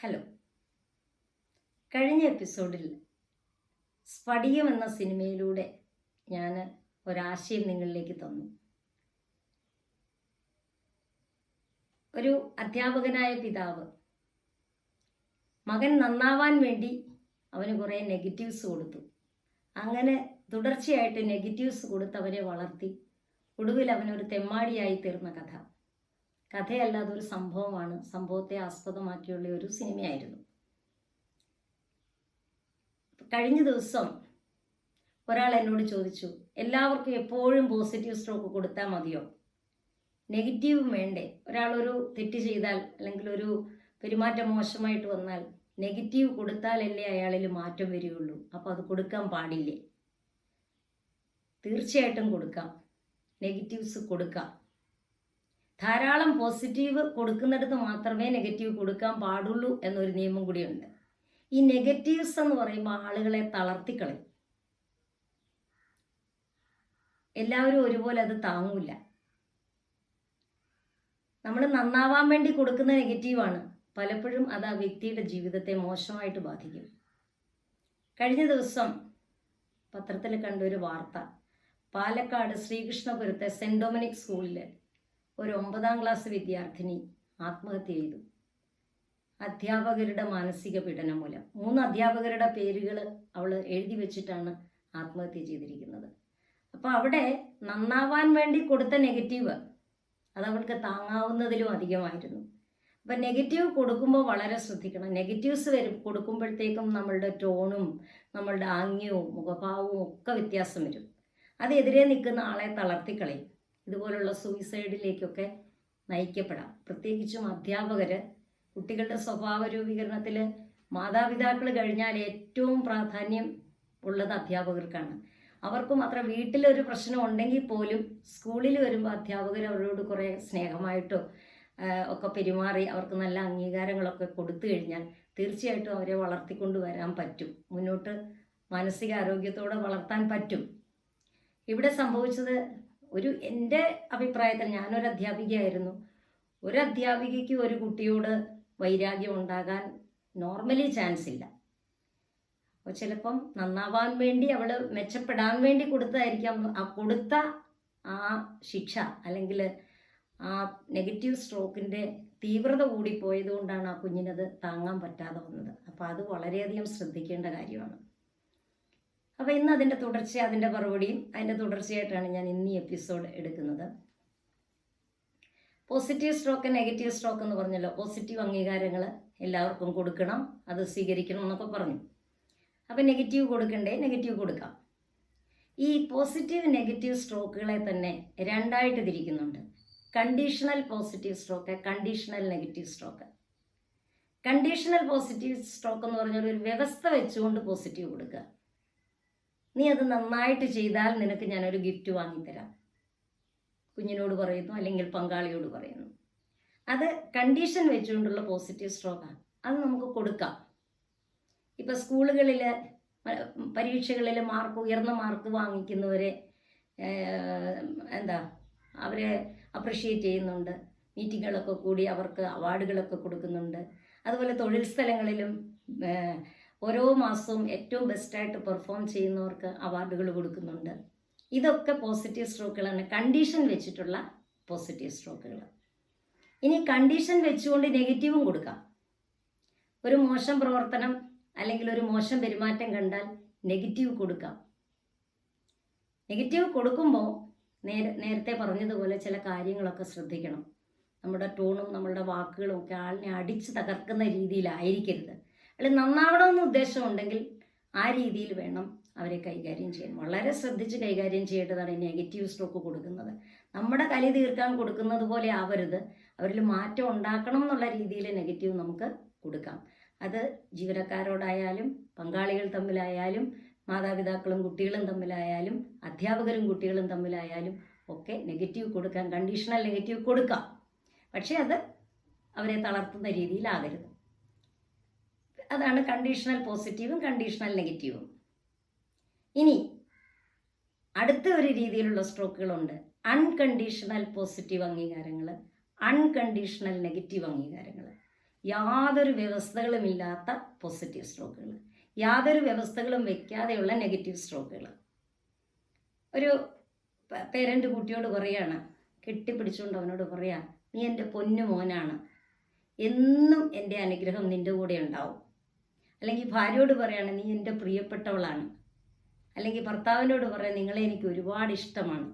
Hello. കഴിഞ്ഞ എപ്പിസോഡിൽ സ്ഫടികം എന്ന സിനിമയിലൂടെ ഞാൻ ഒരാശയം നിങ്ങളിലേക്ക് തന്നു. ഒരു അധ്യാപകനായ പിതാവ് മകൻ നന്നാവാൻ വേണ്ടി അവന് കുറേ നെഗറ്റീവ്സ് കൊടുത്തു. അങ്ങനെ തുടർച്ചയായിട്ട് നെഗറ്റീവ്സ് കൊടുത്ത് അവരെ വളർത്തി. ഒടുവിൽ അവനൊരു തെമ്മാടിയായി തീർന്ന കഥ. കഥയല്ല അതൊരു സംഭവമാണ് സംഭവത്തെ ആസ്പദമാക്കിയുള്ള ഒരു സിനിമയായിരുന്നു. കഴിഞ്ഞ ദിവസം ഒരാൾ എന്നോട് ചോദിച്ചു എല്ലാവർക്കും എപ്പോഴും പോസിറ്റീവ് സ്ട്രോക്ക് കൊടുത്താൽ മതിയോ? നെഗറ്റീവും വേണ്ടേ? ഒരാളൊരു തെറ്റ് ചെയ്താൽ അല്ലെങ്കിൽ ഒരു പെരുമാറ്റം മോശമായിട്ട് വന്നാൽ നെഗറ്റീവ് കൊടുത്താലല്ലേ അയാളിൽ മാറ്റം വരികയുള്ളൂ? അപ്പോൾ അത് കൊടുക്കാൻ പാടില്ലേ? തീർച്ചയായിട്ടും കൊടുക്കാം. നെഗറ്റീവ്സ് കൊടുക്കാം. ധാരാളം പോസിറ്റീവ് കൊടുക്കുന്നിടത്ത് മാത്രമേ നെഗറ്റീവ് കൊടുക്കാൻ പാടുള്ളൂ എന്നൊരു നിയമം കൂടിയുണ്ട്. ഈ നെഗറ്റീവ്സ് എന്ന് പറയുമ്പോൾ ആളുകളെ തളർത്തിക്കളയും. എല്ലാവരും ഒരുപോലെ അത് താങ്ങൂല. നമ്മൾ നന്നാവാൻ വേണ്ടി കൊടുക്കുന്ന നെഗറ്റീവാണ് പലപ്പോഴും അത് ആ വ്യക്തിയുടെ ജീവിതത്തെ മോശമായിട്ട് ബാധിക്കും. കഴിഞ്ഞ ദിവസം പത്രത്തിൽ കണ്ട ഒരു വാർത്ത. പാലക്കാട് ശ്രീകൃഷ്ണപുരത്തെ സെന്റ് ഡൊമിനിക് സ്കൂളിൽ ഒരു ഒമ്പതാം ക്ലാസ് വിദ്യാർത്ഥിനി ആത്മഹത്യ ചെയ്തു. അധ്യാപകരുടെ മാനസിക പീഡനം മൂലം. മൂന്ന് അധ്യാപകരുടെ പേരുകൾ അവൾ എഴുതി വെച്ചിട്ടാണ് ആത്മഹത്യ ചെയ്തിരിക്കുന്നത്. അപ്പോൾ അവിടെ നന്നാവാൻ വേണ്ടി കൊടുത്ത നെഗറ്റീവ് അത് അവൾക്ക് താങ്ങാവുന്നതിലും അധികമായിരുന്നു. അപ്പം നെഗറ്റീവ് കൊടുക്കുമ്പോൾ വളരെ ശ്രദ്ധിക്കണം. നെഗറ്റീവ്സ് വരും കൊടുക്കുമ്പോഴത്തേക്കും നമ്മളുടെ ടോണും നമ്മളുടെ ആംഗ്യവും മുഖഭാവവും ഒക്കെ വ്യത്യാസം വരും. അതെതിരെ നിൽക്കുന്ന ആളെ തളർത്തിക്കളയും. ഇതുപോലുള്ള സൂയിസൈഡിലേക്കൊക്കെ നയിക്കപ്പെടാം. പ്രത്യേകിച്ചും അധ്യാപകർ കുട്ടികളുടെ സ്വഭാവ രൂപീകരണത്തിൽ മാതാപിതാക്കൾ കഴിഞ്ഞാൽ ഏറ്റവും പ്രാധാന്യം ഉള്ളത് അധ്യാപകർക്കാണ്. അവർക്ക് മാത്രം വീട്ടിലൊരു പ്രശ്നം ഉണ്ടെങ്കിൽ പോലും സ്കൂളിൽ വരുമ്പോൾ അധ്യാപകർ അവരോട് കുറേ സ്നേഹമായിട്ടോ ഒക്കെ പെരുമാറി അവർക്ക് നല്ല അംഗീകാരങ്ങളൊക്കെ കൊടുത്തു കഴിഞ്ഞാൽ തീർച്ചയായിട്ടും അവരെ വളർത്തിക്കൊണ്ട് വരാൻ പറ്റും. മുന്നോട്ട് മാനസികാരോഗ്യത്തോടെ വളർത്താൻ പറ്റും. ഇവിടെ സംഭവിച്ചത് ഒരു എന്റെ അഭിപ്രായത്തിൽ ഞാനൊരു അധ്യാപികയായിരുന്നു. ഒരു അധ്യാപികയ്ക്ക് ഒരു കുട്ടിയോട് വൈരാഗ്യം ഉണ്ടാകാൻ നോർമലി ചാൻസ് ഇല്ല. അപ്പോൾ ചിലപ്പം നന്നാവാൻ വേണ്ടി അവൾ മെച്ചപ്പെടാൻ വേണ്ടി കൊടുത്തതായിരിക്കാം. ആ കൊടുത്ത ആ ശിക്ഷ അല്ലെങ്കിൽ ആ നെഗറ്റീവ് സ്ട്രോക്കിന്റെ തീവ്രത കൂടി പോയതുകൊണ്ടാണ് ആ കുഞ്ഞിനത് താങ്ങാൻ പറ്റാതെ വന്നത്. അപ്പോൾ അത് വളരെയധികം ശ്രദ്ധിക്കേണ്ട കാര്യമാണ്. അപ്പോൾ ഇന്ന് അതിന്റെ തുടർച്ച അതിന്റെ മറുപടിയും അതിന്റെ തുടർച്ചയായിട്ടാണ് ഞാൻ ഇന്ന് ഈ എപ്പിസോഡ് എടുക്കുന്നത്. പോസിറ്റീവ് സ്ട്രോക്ക് നെഗറ്റീവ് സ്ട്രോക്ക് എന്ന് പറഞ്ഞല്ലോ പോസിറ്റീവ് അംഗീകാരങ്ങൾ എല്ലാവർക്കും കൊടുക്കണം അത് സ്വീകരിക്കണം എന്നൊക്കെ പറഞ്ഞു. അപ്പം നെഗറ്റീവ് കൊടുക്കണ്ടേ? നെഗറ്റീവ് കൊടുക്കാം. ഈ പോസിറ്റീവ് നെഗറ്റീവ് സ്ട്രോക്കുകളെ തന്നെ രണ്ടായിട്ട് തിരിക്കുന്നുണ്ട്. Conditional positive stroke conditional negative stroke conditional positive stroke എന്ന് പറഞ്ഞാൽ ഒരു വ്യവസ്ഥ വെച്ചുകൊണ്ട് പോസിറ്റീവ് കൊടുക്കുക. നീ അത് നന്നായിട്ട് ചെയ്താൽ നിനക്ക് ഞാനൊരു ഗിഫ്റ്റ് വാങ്ങിത്തരാം. കുഞ്ഞിനോട് പറയുന്നു അല്ലെങ്കിൽ പങ്കാളിയോട് പറയുന്നു. അത് കണ്ടീഷൻ വെച്ചുകൊണ്ടുള്ള പോസിറ്റീവ് സ്ട്രോക്കാണ് അത് നമുക്ക് കൊടുക്കാം. ഇപ്പം സ്കൂളുകളിൽ പരീക്ഷകളിൽ മാർക്ക് ഉയർന്ന മാർക്ക് വാങ്ങിക്കുന്നവരെ എന്താ അവരെ അപ്രിഷ്യേറ്റ് ചെയ്യുന്നുണ്ട്. മീറ്റിങ്ങുകളൊക്കെ കൂടി അവർക്ക് അവാർഡുകളൊക്കെ കൊടുക്കുന്നുണ്ട്. അതുപോലെ തൊഴിൽ സ്ഥലങ്ങളിലും ഓരോ മാസവും ഏറ്റവും ബെസ്റ്റായിട്ട് പെർഫോം ചെയ്യുന്നവർക്ക് അവാർഡുകൾ കൊടുക്കുന്നുണ്ട്. ഇതൊക്കെ പോസിറ്റീവ് സ്ട്രോക്കുകളാണ് കണ്ടീഷൻ വെച്ചിട്ടുള്ള പോസിറ്റീവ് സ്ട്രോക്കുകൾ ഇനി കണ്ടീഷൻ വെച്ചുകൊണ്ട് നെഗറ്റീവും കൊടുക്കാം. ഒരു മോശം പ്രവർത്തനം അല്ലെങ്കിൽ ഒരു മോശം പെരുമാറ്റം കണ്ടാൽ നെഗറ്റീവ് കൊടുക്കാം. നെഗറ്റീവ് കൊടുക്കുമ്പോൾ നേരെ നേരത്തെ പറഞ്ഞതുപോലെ ചില കാര്യങ്ങളൊക്കെ ശ്രദ്ധിക്കണം. നമ്മുടെ ടോണും നമ്മളുടെ വാക്കുകളും ഒക്കെ ആളിനെ അടിച്ച് തകർക്കുന്ന രീതിയിലായിരിക്കരുത്. അല്ലെങ്കിൽ നന്നാവണമെന്ന് ഉദ്ദേശമുണ്ടെങ്കിൽ ആ രീതിയിൽ വേണം അവരെ കൈകാര്യം ചെയ്യാൻ. വളരെ ശ്രദ്ധിച്ച് കൈകാര്യം ചെയ്യേണ്ടതാണ് നെഗറ്റീവ് സ്ട്രോക്ക് കൊടുക്കുന്നത്. നമ്മുടെ കലി തീർക്കാൻ കൊടുക്കുന്നത് പോലെ ആവരുത്. അവരിൽ മാറ്റം ഉണ്ടാക്കണം എന്നുള്ള രീതിയിൽ നെഗറ്റീവ് നമുക്ക് കൊടുക്കാം. അത് ജീവനക്കാരോടായാലും പങ്കാളികൾ തമ്മിലായാലും മാതാപിതാക്കളും കുട്ടികളും തമ്മിലായാലും അധ്യാപകരും കുട്ടികളും തമ്മിലായാലും ഒക്കെ നെഗറ്റീവ് കൊടുക്കാം. കണ്ടീഷണൽ നെഗറ്റീവ് കൊടുക്കാം. പക്ഷേ അത് അവരെ തളർത്തുന്ന രീതിയിലാകരുത് അതാണ് കണ്ടീഷണൽ പോസിറ്റീവും കണ്ടീഷണൽ നെഗറ്റീവും ഇനി അടുത്ത ഒരു രീതിയിലുള്ള സ്ട്രോക്കുകളുണ്ട് അൺകണ്ടീഷണൽ പോസിറ്റീവ് അംഗീകാരങ്ങൾ അൺകണ്ടീഷണൽ നെഗറ്റീവ് അംഗീകാരങ്ങൾ യാതൊരു വ്യവസ്ഥകളുമില്ലാത്ത പോസിറ്റീവ് സ്ട്രോക്കുകൾ യാതൊരു വ്യവസ്ഥകളും വെക്കാതെയുള്ള നെഗറ്റീവ് സ്ട്രോക്കുകൾ ഒരു പേരന്റ് കുട്ടിയോട് പറയാണ് കെട്ടിപ്പിടിച്ചുകൊണ്ട് അവനോട് പറയാ നീ എന്റെ പൊന്നു മോനാണ്. എന്നും എന്റെ അനുഗ്രഹം നിന്റെ കൂടെ ഉണ്ടാവും. അല്ലെങ്കിൽ ഭാര്യയോട് പറയാണ് നീ എന്റെ പ്രിയപ്പെട്ടവളാണ്. അല്ലെങ്കിൽ ഭർത്താവിനോട് പറയാൻ നിങ്ങളെ എനിക്ക് ഒരുപാട് ഇഷ്ടമാണ്.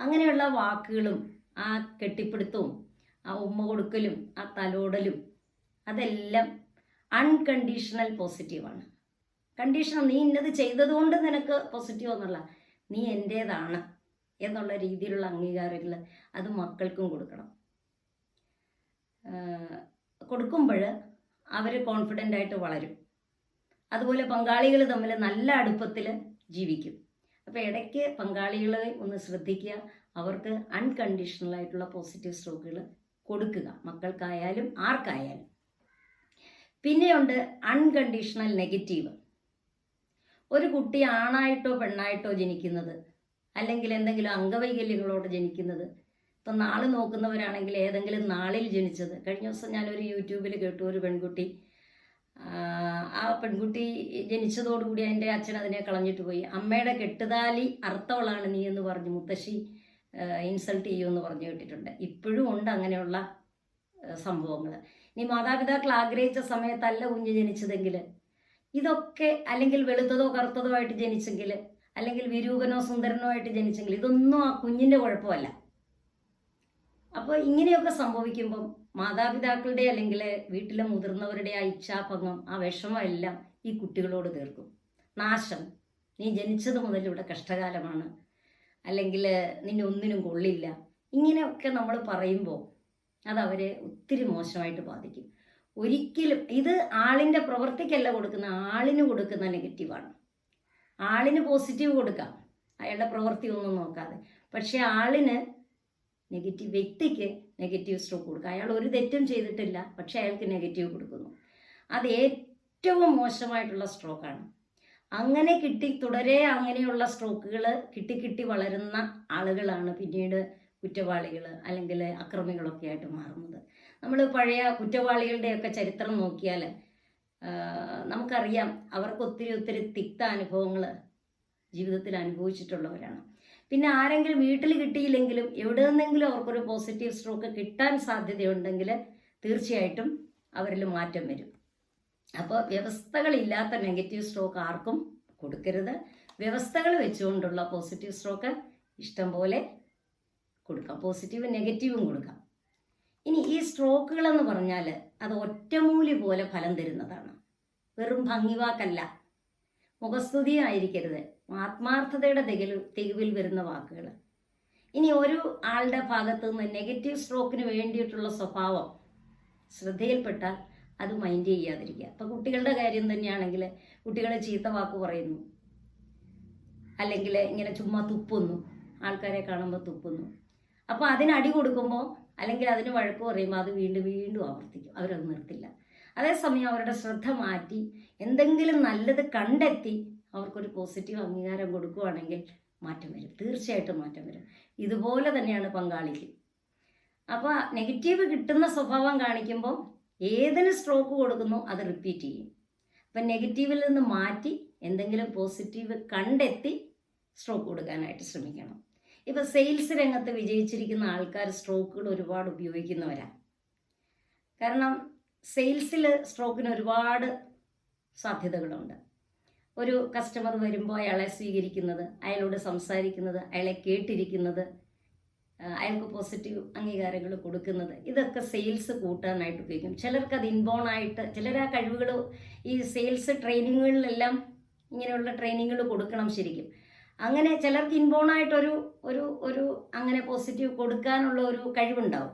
അങ്ങനെയുള്ള വാക്കുകളും ആ കെട്ടിപ്പിടുത്തവും ആ ഉമ്മ കൊടുക്കലും ആ തലോടലും അതെല്ലാം അൺകണ്ടീഷണൽ പോസിറ്റീവാണ് കണ്ടീഷണൽ നീ ഇന്നത് ചെയ്തതുകൊണ്ട് നിനക്ക് പോസിറ്റീവ് എന്നുള്ള നീ എന്റേതാണ് എന്നുള്ള രീതിയിലുള്ള അംഗീകാരങ്ങൾ അത് മക്കൾക്കും കൊടുക്കണം. കൊടുക്കുമ്പോൾ അവർ കോൺഫിഡന്റ് ആയിട്ട് വളരും. അതുപോലെ പങ്കാളികൾ തമ്മിൽ നല്ല അടുപ്പത്തിൽ ജീവിക്കും. അപ്പോൾ ഇടയ്ക്ക് പങ്കാളികളെ ഒന്ന് ശ്രദ്ധിക്കുക. അവർക്ക് അൺകണ്ടീഷണൽ ആയിട്ടുള്ള പോസിറ്റീവ് സ്ട്രോക്കുകൾ കൊടുക്കുക. മക്കൾക്കായാലും ആർക്കായാലും. പിന്നെയുണ്ട് അൺകണ്ടീഷണൽ നെഗറ്റീവ് ഒരു കുട്ടി ആണായിട്ടോ പെണ്ണായിട്ടോ ജനിക്കുന്നത് അല്ലെങ്കിൽ എന്തെങ്കിലും അംഗവൈകല്യങ്ങളോട് ജനിക്കുന്നത് ഇപ്പം നാൾ നോക്കുന്നവരാണെങ്കിൽ ഏതെങ്കിലും നാളിൽ ജനിച്ചത്. കഴിഞ്ഞ ദിവസം ഞാനൊരു യൂട്യൂബിൽ കേട്ടു ഒരു പെൺകുട്ടി. ആ പെൺകുട്ടി ജനിച്ചതോടുകൂടി എന്റെ അച്ഛൻ അതിനെ കളഞ്ഞിട്ട് പോയി. അമ്മയുടെ കെട്ടുതാലി അർത്ഥവളാണ് നീ എന്ന് പറഞ്ഞു മുത്തശ്ശി ഇൻസൾട്ട് ചെയ്യുമെന്ന് പറഞ്ഞു കേട്ടിട്ടുണ്ട്. ഇപ്പോഴും ഉണ്ട് അങ്ങനെയുള്ള സംഭവങ്ങൾ ഇനി മാതാപിതാക്കൾ ആഗ്രഹിച്ച സമയത്തല്ല കുഞ്ഞ് ജനിച്ചതെങ്കിൽ ഇതൊക്കെ അല്ലെങ്കിൽ വെളുത്തതോ കറുത്തതോ ആയിട്ട് ജനിച്ചെങ്കിൽ അല്ലെങ്കിൽ വിരൂപനോ സുന്ദരനോ ആയിട്ട് ജനിച്ചെങ്കിൽ ഇതൊന്നും ആ കുഞ്ഞിന്റെ കുഴപ്പമല്ല. അപ്പോൾ ഇങ്ങനെയൊക്കെ സംഭവിക്കുമ്പം മാതാപിതാക്കളുടെ അല്ലെങ്കിൽ വീട്ടിലെ മുതിർന്നവരുടെ ആ ഇച്ഛാഭംഗം ആ വിഷമം എല്ലാം ഈ കുട്ടികളോട് തീർക്കും. നാശം. നീ ജനിച്ചത് മുതൽ ഇവിടെ കഷ്ടകാലമാണ്. അല്ലെങ്കിൽ നിന്നെ ഒന്നിനും കൊള്ളില്ല. ഇങ്ങനെയൊക്കെ നമ്മൾ പറയുമ്പോൾ അത് അവരെ ഒത്തിരി മോശമായിട്ട് ബാധിക്കും. ഒരിക്കലും ഇത് ആളിന്റെ പ്രവൃത്തിക്കല്ല കൊടുക്കുന്ന ആളിന് കൊടുക്കുന്ന നെഗറ്റീവാണ്. ആളിന് പോസിറ്റീവ് കൊടുക്കാം. അയാളുടെ പ്രവൃത്തി ഒന്നും നോക്കാതെ. പക്ഷേ ആളിന് നെഗറ്റീവ് വ്യക്തിക്ക് നെഗറ്റീവ് സ്ട്രോക്ക് കൊടുക്കുക. അയാൾ ഒരു തെറ്റും ചെയ്തിട്ടില്ല പക്ഷേ അയാൾക്ക് നെഗറ്റീവ് കൊടുക്കുന്നു. അത് ഏറ്റവും മോശമായിട്ടുള്ള സ്ട്രോക്കാണ് അങ്ങനെ കിട്ടി തുടരെ അങ്ങനെയുള്ള സ്ട്രോക്കുകൾ കിട്ടി കിട്ടി വളരുന്ന ആളുകളാണ് പിന്നീട് കുറ്റവാളികൾ അല്ലെങ്കിൽ അക്രമികളൊക്കെ ആയിട്ട് മാറുന്നത്. നമ്മൾ പഴയ കുറ്റവാളികളുടെയൊക്കെ ചരിത്രം നോക്കിയാൽ നമുക്കറിയാം അവർക്ക് ഒത്തിരി ഒത്തിരി തിക്ത അനുഭവങ്ങൾ ജീവിതത്തിൽ അനുഭവിച്ചിട്ടുള്ളവരാണ്. പിന്നെ ആരെങ്കിലും വീട്ടിൽ കിട്ടിയില്ലെങ്കിലും എവിടെ നിന്നെങ്കിലും അവർക്കൊരു പോസിറ്റീവ് സ്ട്രോക്ക് കിട്ടാൻ സാധ്യതയുണ്ടെങ്കിൽ തീർച്ചയായിട്ടും അവരിൽ മാറ്റം വരും. അപ്പോൾ വ്യവസ്ഥകളില്ലാത്ത നെഗറ്റീവ് സ്ട്രോക്ക് ആർക്കും കൊടുക്കരുത്. വ്യവസ്ഥകൾ വെച്ചുകൊണ്ടുള്ള പോസിറ്റീവ് സ്ട്രോക്ക് ഇഷ്ടം പോലെ കൊടുക്കാം പോസിറ്റീവും നെഗറ്റീവും കൊടുക്കാം. ഇനി ഈ സ്ട്രോക്കുകളെന്ന് പറഞ്ഞാൽ അത് ഒറ്റമൂലി പോലെ ഫലം തരുന്നതാണ്. വെറും ഭംഗിവാക്കല്ല. മുഖസ്തുതി ആയിരിക്കരുത്. ആത്മാർത്ഥതയുടെ തികൽ തികവിൽ വരുന്ന വാക്കുകൾ. ഇനി ഒരു ആളുടെ ഭാഗത്തു നിന്ന് നെഗറ്റീവ് സ്ട്രോക്കിന് വേണ്ടിയിട്ടുള്ള സ്വഭാവം ശ്രദ്ധയിൽപ്പെട്ടാൽ അത് മൈൻഡ് ചെയ്യാതിരിക്കുക. അപ്പോൾ കുട്ടികളുടെ കാര്യം തന്നെയാണെങ്കിൽ കുട്ടികളെ ചീത്ത വാക്ക് പറയുന്നു. അല്ലെങ്കിൽ ഇങ്ങനെ ചുമ്മാ തുപ്പുന്നു. ആൾക്കാരെ കാണുമ്പോൾ തുപ്പുന്നു. അപ്പോൾ അതിനടി കൊടുക്കുമ്പോൾ അല്ലെങ്കിൽ അതിന് വഴക്ക് പറയുമ്പോൾ അത് വീണ്ടും വീണ്ടും ആവർത്തിക്കും. അവരത് നിർത്തില്ല. അതേസമയം അവരുടെ ശ്രദ്ധ മാറ്റി എന്തെങ്കിലും നല്ലത് കണ്ടെത്തി അവർക്കൊരു പോസിറ്റീവ് അംഗീകാരം കൊടുക്കുകയാണെങ്കിൽ മാറ്റം വരും. തീർച്ചയായിട്ടും മാറ്റം വരും. ഇതുപോലെ തന്നെയാണ് പങ്കാളിക്ക്. അപ്പോൾ നെഗറ്റീവ് കിട്ടുന്ന സ്വഭാവം കാണിക്കുമ്പോൾ ഏതിന് സ്ട്രോക്ക് കൊടുക്കുന്നു അത് റിപ്പീറ്റ് ചെയ്യും. അപ്പം നെഗറ്റീവിൽ നിന്ന് മാറ്റി എന്തെങ്കിലും പോസിറ്റീവ് കണ്ടെത്തി സ്ട്രോക്ക് കൊടുക്കാനായിട്ട് ശ്രമിക്കണം. ഇപ്പം സെയിൽസ് രംഗത്ത് വിജയിച്ചിരിക്കുന്ന ആൾക്കാർ സ്ട്രോക്കുകൾ ഒരുപാട് ഉപയോഗിക്കുന്നവരാണ് കാരണം സെയിൽസിൽ സ്ട്രോക്കിന് ഒരുപാട് സാധ്യതകളുണ്ട്. ഒരു കസ്റ്റമർ വരുമ്പോൾ അയാളെ സ്വീകരിക്കുന്നത് അയാളോട് സംസാരിക്കുന്നത് അയാളെ കേട്ടിരിക്കുന്നത് അയാൾക്ക് പോസിറ്റീവ് അംഗീകാരങ്ങൾ കൊടുക്കുന്നത്. ഇതൊക്കെ സെയിൽസ് കൂട്ടാനായിട്ട് ഉപയോഗിക്കും. ചിലർക്ക് അത് ഇൻബോൺ ആയിട്ട് ചിലർ ആ കഴിവുകൾ ഈ സെയിൽസ് ട്രെയിനിങ്ങുകളിലെല്ലാം ഇങ്ങനെയുള്ള ട്രെയിനിങ്ങുകൾ കൊടുക്കണം ശരിക്കും. അങ്ങനെ ചിലർക്ക് ഇൻബോൺ ആയിട്ടൊരു ഒരു ഒരു അങ്ങനെ പോസിറ്റീവ് കൊടുക്കാനുള്ള ഒരു കഴിവുണ്ടാവും.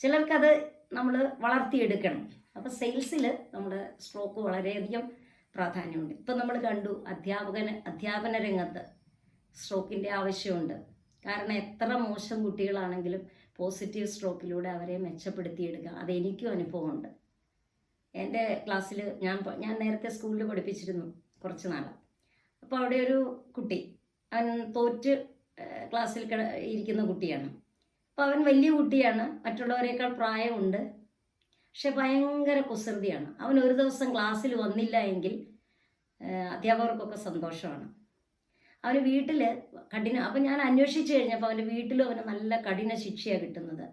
ചിലർക്കത് നമ്മൾ വളർത്തിയെടുക്കണം. അപ്പോൾ സെയിൽസിൽ നമ്മുടെ സ്ട്രോക്ക് വളരെയധികം പ്രാധാന്യമുണ്ട്. ഇപ്പം നമ്മൾ കണ്ടു അധ്യാപകന് അധ്യാപന രംഗത്ത് സ്ട്രോക്കിന്റെ ആവശ്യമുണ്ട്. കാരണം എത്ര മോശം കുട്ടികളാണെങ്കിലും പോസിറ്റീവ് സ്ട്രോക്കിലൂടെ അവരെ മെച്ചപ്പെടുത്തിയെടുക്കുക. അതെനിക്കും അനുഭവമുണ്ട്. എന്റെ ക്ലാസ്സിൽ ഞാൻ ഞാൻ നേരത്തെ സ്കൂളിൽ പഠിപ്പിച്ചിരുന്നു കുറച്ച് നാൾ അപ്പോൾ അവിടെ ഒരു കുട്ടി അവൻ തോറ്റ് ക്ലാസ്സിൽ ഇരിക്കുന്ന കുട്ടിയാണ്. അപ്പോൾ അവൻ വലിയ കുട്ടിയാണ്. മറ്റുള്ളവരെക്കാൾ പ്രായമുണ്ട്. പക്ഷെ ഭയങ്കര കുസൃതിയാണ്. അവൻ ഒരു ദിവസം ക്ലാസ്സിൽ വന്നില്ല എങ്കിൽ അധ്യാപകർക്കൊക്കെ സന്തോഷമാണ്. അവന് വീട്ടിൽ കഠിന അപ്പം ഞാൻ അന്വേഷിച്ച് കഴിഞ്ഞപ്പോൾ അവന്റെ വീട്ടിലും അവന് നല്ല കഠിന ശിക്ഷയാണ് കിട്ടുന്നത്.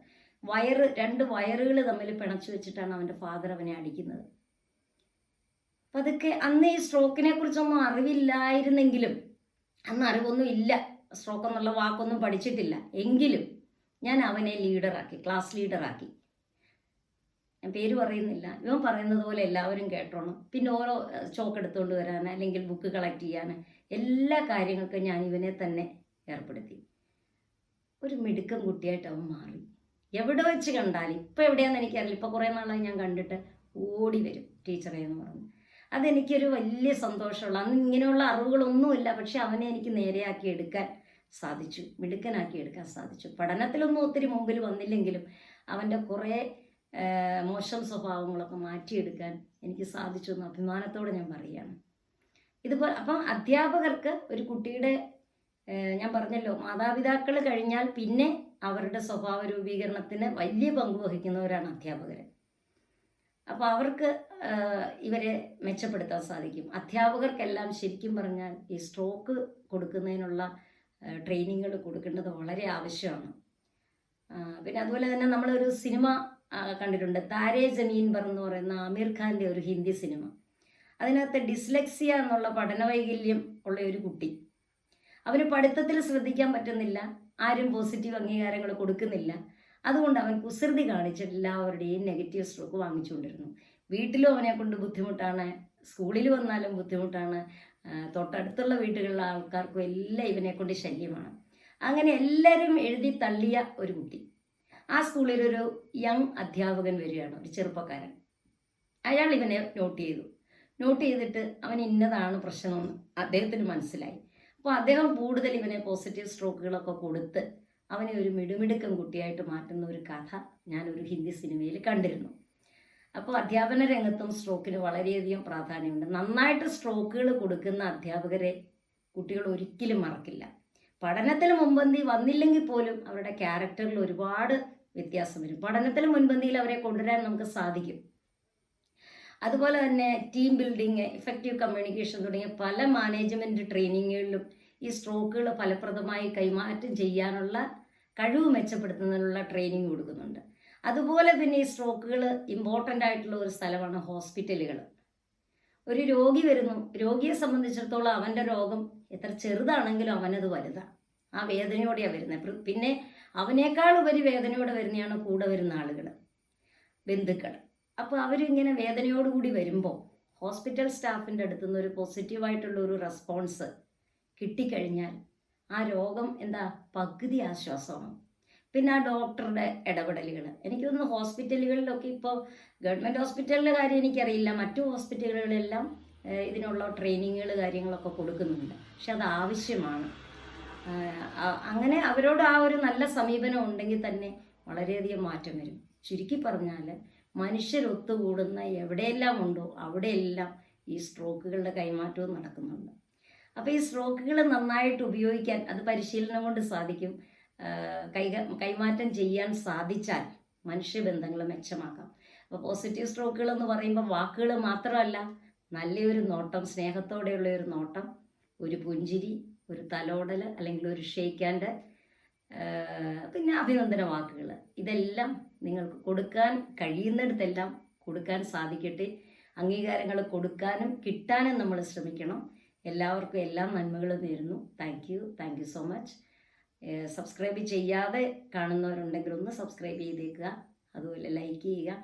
വയറ് രണ്ട് വയറുകൾ തമ്മിൽ പിണച്ചു വെച്ചിട്ടാണ് അവന്റെ ഫാദർ അവനെ അടിക്കുന്നത്. അപ്പം അതൊക്കെ അന്ന് ഈ സ്ട്രോക്കിനെ കുറിച്ചൊന്നും അറിവില്ലായിരുന്നെങ്കിലും അന്ന് അറിവൊന്നും ഇല്ല. സ്ട്രോക്ക് എന്നുള്ള വാക്കൊന്നും പഠിച്ചിട്ടില്ല. എങ്കിലും ഞാൻ അവനെ ലീഡറാക്കി ക്ലാസ് ലീഡറാക്കി ഞാൻ പേര് പറയുന്നില്ല. ഇവൻ പറയുന്നത് പോലെ എല്ലാവരും കേട്ടോണം. പിന്നെ ഓരോ ചോക്ക് എടുത്തുകൊണ്ട് വരാൻ അല്ലെങ്കിൽ ബുക്ക് കളക്ട് ചെയ്യാൻ എല്ലാ കാര്യങ്ങൾക്കും ഞാൻ ഇവനെ തന്നെ ഏർപ്പെടുത്തി. ഒരു മിടുക്കം കുട്ടിയായിട്ട് അവൻ മാറി. എവിടെ വെച്ച് കണ്ടാലും ഇപ്പം എവിടെയാണെന്ന് എനിക്കറിയില്ല. ഇപ്പോൾ കുറേ നാളായി ഞാൻ കണ്ടിട്ട് ഓടി വരും ടീച്ചറെ എന്ന് പറഞ്ഞു. അതെനിക്കൊരു വലിയ സന്തോഷമുള്ള അന്ന് ഇങ്ങനെയുള്ള അറിവുകളൊന്നുമില്ല പക്ഷെ അവനെ എനിക്ക് നേരെയാക്കി എടുക്കാൻ സാധിച്ചു. മിടുക്കനാക്കി എടുക്കാൻ സാധിച്ചു. പഠനത്തിലൊന്നും ഒത്തിരി മുമ്പിൽ വന്നില്ലെങ്കിലും അവന്റെ കുറേ മോശം സ്വഭാവങ്ങളൊക്കെ മാറ്റിയെടുക്കാൻ എനിക്ക് സാധിച്ചു എന്ന് അഭിമാനത്തോടെ ഞാൻ പറയുകയാണ്. ഇതുപോലെ അപ്പം അധ്യാപകർക്ക് ഒരു കുട്ടിയുടെ ഞാൻ പറഞ്ഞല്ലോ മാതാപിതാക്കൾ കഴിഞ്ഞാൽ പിന്നെ അവരുടെ സ്വഭാവ രൂപീകരണത്തിന് വലിയ പങ്ക് വഹിക്കുന്നവരാണ് അധ്യാപകർ. അപ്പോൾ അവർക്ക് ഇവരെ മെച്ചപ്പെടുത്താൻ സാധിക്കും. അധ്യാപകർക്കെല്ലാം ശരിക്കും പറഞ്ഞാൽ ഈ സ്ട്രോക്ക് കൊടുക്കുന്നതിനുള്ള ട്രെയിനിങ്ങുകൾ കൊടുക്കേണ്ടത് വളരെ ആവശ്യമാണ്. പിന്നെ അതുപോലെ തന്നെ നമ്മളൊരു സിനിമ കണ്ടിട്ടുണ്ട്. താരേ ജമീൻ പർ എന്ന് പറയുന്ന ആമിർ ഖാന്റെ ഒരു ഹിന്ദി സിനിമ. അതിനകത്ത് ഡിസ്ലെക്സിയ എന്നുള്ള പഠന വൈകല്യം ഉള്ള ഒരു കുട്ടി. അവന് പഠിത്തത്തിൽ ശ്രദ്ധിക്കാൻ പറ്റുന്നില്ല. ആരും പോസിറ്റീവ് അംഗീകാരങ്ങൾ കൊടുക്കുന്നില്ല. അതുകൊണ്ട് അവൻ കുസൃതി കാണിച്ച് എല്ലാവരുടെയും നെഗറ്റീവ് സ്ട്രോക്ക് വാങ്ങിച്ചുകൊണ്ടിരുന്നു. വീട്ടിലും അവനെ കൊണ്ട് ബുദ്ധിമുട്ടാണ്. സ്കൂളിൽ വന്നാലും ബുദ്ധിമുട്ടാണ്. തൊട്ടടുത്തുള്ള വീടുകളിലെ ആൾക്കാർക്കും എല്ലാം ഇവനെ കൊണ്ട് ശല്യമാണ്. അങ്ങനെ എല്ലാവരും എഴുതി തള്ളിയ ഒരു കുട്ടി. ആ സ്കൂളിൽ ഒരു യങ് അധ്യാപകൻ വരികയാണ് ഒരു ചെറുപ്പക്കാരൻ. അയാൾ ഇവനെ നോട്ട് ചെയ്തു. നോട്ട് ചെയ്തിട്ട് അവൻ ഇന്നതാണ് പ്രശ്നമെന്ന് അദ്ദേഹത്തിന് മനസ്സിലായി. അപ്പോൾ അദ്ദേഹം കൂടുതൽ ഇവനെ പോസിറ്റീവ് സ്ട്രോക്കുകളൊക്കെ കൊടുത്ത് അവനെ ഒരു മിടുമിടുക്കം കുട്ടിയായിട്ട് മാറ്റുന്ന ഒരു കഥ ഞാനൊരു ഹിന്ദി സിനിമയിൽ കണ്ടിരുന്നു. അപ്പോൾ അധ്യാപന രംഗത്തും സ്ട്രോക്കിന് വളരെയധികം പ്രാധാന്യമുണ്ട്. നന്നായിട്ട് സ്ട്രോക്കുകൾ കൊടുക്കുന്ന അധ്യാപകരെ കുട്ടികൾ ഒരിക്കലും മറക്കില്ല. പഠനത്തിൽ മുമ്പന്തി വന്നില്ലെങ്കിൽ പോലും അവരുടെ ക്യാരക്ടറിൽ ഒരുപാട് വ്യത്യാസം വരും. പഠനത്തിൽ മുൻപന്തിയിൽ അവരെ കൊണ്ടുവരാൻ നമുക്ക് സാധിക്കും. അതുപോലെ തന്നെ ടീം ബിൽഡിങ് ഇഫക്റ്റീവ് കമ്മ്യൂണിക്കേഷൻ തുടങ്ങിയ പല മാനേജ്മെന്റ് ട്രെയിനിങ്ങുകളിലും ഈ സ്ട്രോക്കുകൾ ഫലപ്രദമായി കൈമാറ്റം ചെയ്യാനുള്ള കഴിവ് മെച്ചപ്പെടുത്തുന്നതിനുള്ള ട്രെയിനിങ് കൊടുക്കുന്നുണ്ട്. അതുപോലെ പിന്നെ ഈ സ്ട്രോക്കുകൾ ഇമ്പോർട്ടന്റ് ആയിട്ടുള്ള ഒരു സ്ഥലമാണ് ഹോസ്പിറ്റലുകൾ ഒരു രോഗി വരുന്നു. രോഗിയെ സംബന്ധിച്ചിടത്തോളം അവന്റെ രോഗം എത്ര ചെറുതാണെങ്കിലും അവനത് വലുതാണ്. ആ വേദനയോടെയാണ് വരുന്നത്. പിന്നെ അവനേക്കാൾ ഉപരി വേദനയോടെ വരുന്നതാണ് കൂടെ വരുന്ന ആളുകൾ ബന്ധുക്കൾ അപ്പോൾ അവരിങ്ങനെ വേദനയോടുകൂടി വരുമ്പോൾ ഹോസ്പിറ്റൽ സ്റ്റാഫിന്റെ അടുത്തു നിന്ന് ഒരു പോസിറ്റീവായിട്ടുള്ള ഒരു റെസ്പോൺസ് കിട്ടിക്കഴിഞ്ഞാൽ ആ രോഗം എന്താ? പകുതി ആശ്വാസമാണ് പിന്നെ ആ ഡോക്ടറുടെ ഇടപെടലുകൾ എനിക്ക് തോന്നുന്നു ഹോസ്പിറ്റലുകളിലൊക്കെ ഇപ്പോൾ ഗവൺമെന്റ് ഹോസ്പിറ്റലിന്റെ കാര്യം എനിക്കറിയില്ല. മറ്റു ഹോസ്പിറ്റലുകളിലെല്ലാം ഇതിനുള്ള ട്രെയിനിങ്ങുകൾ കാര്യങ്ങളൊക്കെ കൊടുക്കുന്നുണ്ട്. പക്ഷെ അത് ആവശ്യമാണ്. അങ്ങനെ അവരോട് ആ ഒരു നല്ല സമീപനം ഉണ്ടെങ്കിൽ തന്നെ വളരെയധികം മാറ്റം വരും. ചുരുക്കി പറഞ്ഞാൽ മനുഷ്യരൊത്തുകൂടുന്ന എവിടെയെല്ലാം ഉണ്ടോ അവിടെയെല്ലാം ഈ സ്ട്രോക്കുകളുടെ കൈമാറ്റവും നടക്കുന്നുണ്ട്. അപ്പോൾ ഈ സ്ട്രോക്കുകൾ നന്നായിട്ട് ഉപയോഗിക്കാൻ അത് പരിശീലനം കൊണ്ട് സാധിക്കും. കൈ കൈമാറ്റം ചെയ്യാൻ സാധിച്ചാൽ മനുഷ്യബന്ധങ്ങൾ മെച്ചമാക്കാം. അപ്പോൾ പോസിറ്റീവ് സ്ട്രോക്കുകൾ എന്ന് പറയുമ്പോൾ വാക്കുകൾ മാത്രമല്ല നല്ലൊരു നോട്ടം സ്നേഹത്തോടെയുള്ള ഒരു നോട്ടം ഒരു പുഞ്ചിരി ഒരു തലോടൽ അല്ലെങ്കിൽ ഒരു ഷെയ്ക്കാന്റെ പിന്നെ അഭിനന്ദന വാക്കുകൾ ഇതെല്ലാം നിങ്ങൾക്ക് കൊടുക്കാൻ കഴിയുന്നിടത്തെല്ലാം കൊടുക്കാൻ സാധിക്കട്ടെ. അംഗീകാരങ്ങൾ കൊടുക്കാനും കിട്ടാനും നമ്മൾ ശ്രമിക്കണം. എല്ലാവർക്കും എല്ലാ നന്മകളും നേരുന്നു. Thank you thank you so much subscribe ചെയ്യാതെ കാണുന്നവരുണ്ടെങ്കിൽ ഒന്ന് സബ്സ്ക്രൈബ് ചെയ്തേക്കുക. അതുപോലെ ലൈക്ക് ചെയ്യുക.